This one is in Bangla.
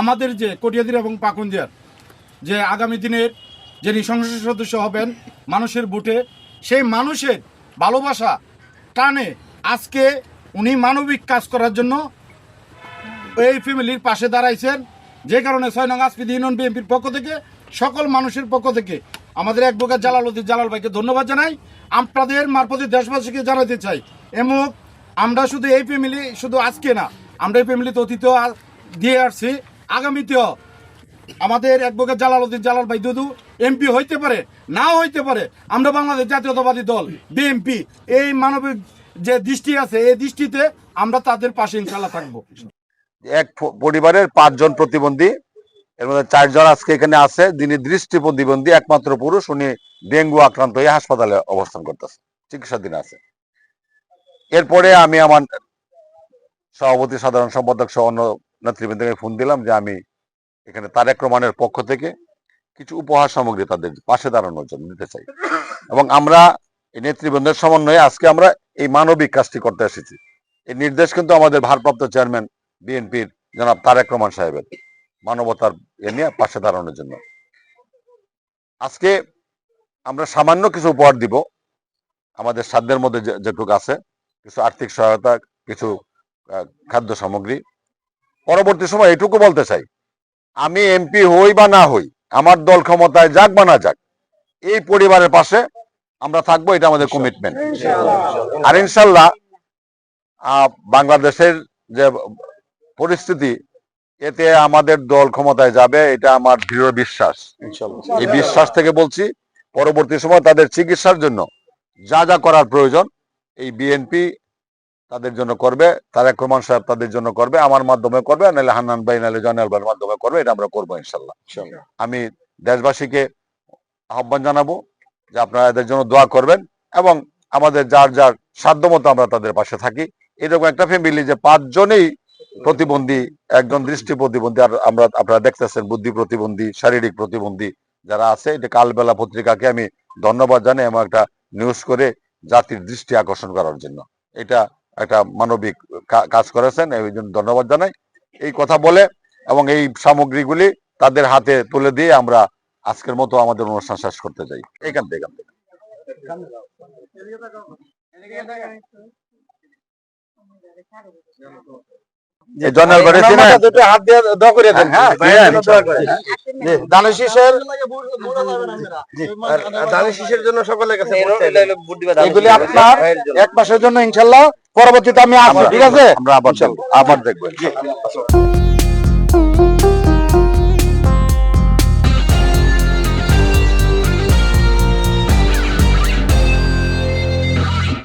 আমাদের যে কটিয়াদির এবং পাকুন্দিয়ার যে আগামী দিনের যিনি সংসদ সদস্য হবেন মানুষের ভোটে সেই মানুষের ভালোবাসা টানে আজকে উনি মানবিক কাজ করার জন্য এই ফ্যামিলির পাশে দাঁড়াইছেন। যে কারণে ছয় নং আসপিদি ইউনিয়ন বিএনপির পক্ষ থেকে, সকল মানুষের পক্ষ থেকে আমাদের প্রকার জালাল উদ্দিন জালাল ভাইকে ধন্যবাদ জানাই। আপনাদের মারফতে দেশবাসীকে জানাতে চাই। এবং আমরা শুধু এই ফ্যামিলি, শুধু আজকে না আমরা এই ফ্যামিলিতে অতীতেও আ- দিয়ে আসছি। আগামীতেও আমাদের অ্যাডভোকেট জালাল উদ্দিন, জালাল ভাই দুদু এমপি হইতে পারে না হইতে পারে, আমরা বাংলাদেশ জাতীয়তাবাদী দল বিএনপি এই মানবিক যে দৃষ্টি আছে, এই দৃষ্টিতে আমরা তাদের পাশে ইনশাল্লাহ থাকব। এক পরিবারের পাঁচজন প্রতিবন্ধী, এর মধ্যে চারজন আজকে এখানে আছে, যিনি দৃষ্টি প্রতিবন্ধী, একমাত্র পুরুষ, উনি ডেঙ্গু আক্রান্ত হয়ে হাসপাতালে অবস্থান করতেছে, চিকিৎসাধীন আছে। এরপরে আমি আমার সভাপতি, সাধারণ সম্পাদক সহ অন্য নেতৃবৃন্দকে ফোন দিলাম যে আমি এখানে তারেক রহমানের পক্ষ থেকে কিছু উপহার সামগ্রী তাদের পাশে দাঁড়ানোর জন্য দিতে চাই। এবং আমরা এই নেতৃবৃন্দের সমন্বয়ে আজকে আমরা এই মানবিক কাজটি করতে এসেছি। এই নির্দেশ কিন্তু আমাদের ভারপ্রাপ্ত চেয়ারম্যান বিএনপির জনাব তারেক রহমান সাহেবের মানবতার এ নিয়ে পাশে দাঁড়ানোর জন্য। আজকে আমরা সামান্য কিছু উপহার দিব। আমাদের সাধ্যের মধ্যে যেটুকু আছে, কিছু আর্থিক সহায়তা, কিছু খাদ্য সামগ্রী। পরবর্তী সময় এটুকু বলতে চাই আমি এমপি হই বা না হই আমার দল ক্ষমতায় যাক বা না যাক এই পরিবারের পাশে আমরা থাকব এটা আমাদের কমিটমেন্ট আর ইনশাল্লাহ বাংলাদেশের যে পরিস্থিতি এতে আমাদের দল ক্ষমতায় যাবে এটা আমার দৃঢ় বিশ্বাস। এই বিশ্বাস থেকে বলছি পরবর্তী সময় তাদের চিকিৎসার জন্য যা যা করার প্রয়োজন এই বিএনপি তাদের জন্য করবে তারেক রহমান সাহেব তাদের জন্য করবে আমার মাধ্যমে করবে নাহলে হান্নান ভাই নাহলে জয়নাল ভাইয়ের মাধ্যমে করবে এটা আমরা করব ইনশাল্লাহ। আমি দেশবাসীকে আহ্বান জানাব যে আপনারা এদের জন্য দোয়া করবেন এবং আমাদের যার যার সাধ্য মতো আমরা তাদের পাশে থাকি। এরকম একটা ফ্যামিলি যে পাঁচজনেই প্রতিবন্ধী একজন দৃষ্টি প্রতিবন্ধী আর আমরা আপনারা দেখতেছেন বুদ্ধি প্রতিবন্ধী শারীরিক প্রতিবন্ধী যারা আছে এটা কালবেলা পত্রিকাকে আমি ধন্যবাদ জানাই এবং একটা নিউজ করে জাতির দৃষ্টি আকর্ষণ করার জন্য। এটা একটা মানবিক কাজ করেছেন এই জন্য ধন্যবাদ জানাই। এই কথা বলে এবং এই সামগ্রীগুলি তাদের হাতে তুলে দিয়ে আমরা আজকের মতো আমাদের অনুষ্ঠান শেষ করতে চাই। এখান থেকে এখান থেকে। এই বাড়ি চিনেন? হাত দিয়ে দোয়া করে দেন। হ্যাঁ দানের শীষের দানের শীষের জন্য সকলের কাছে এগুলি আপনার এক মাসের জন্য ইনশাল্লাহ। পরবর্তীতে আমি আসব ঠিক আছে? আমরা আবার দেখব আবার দেখব।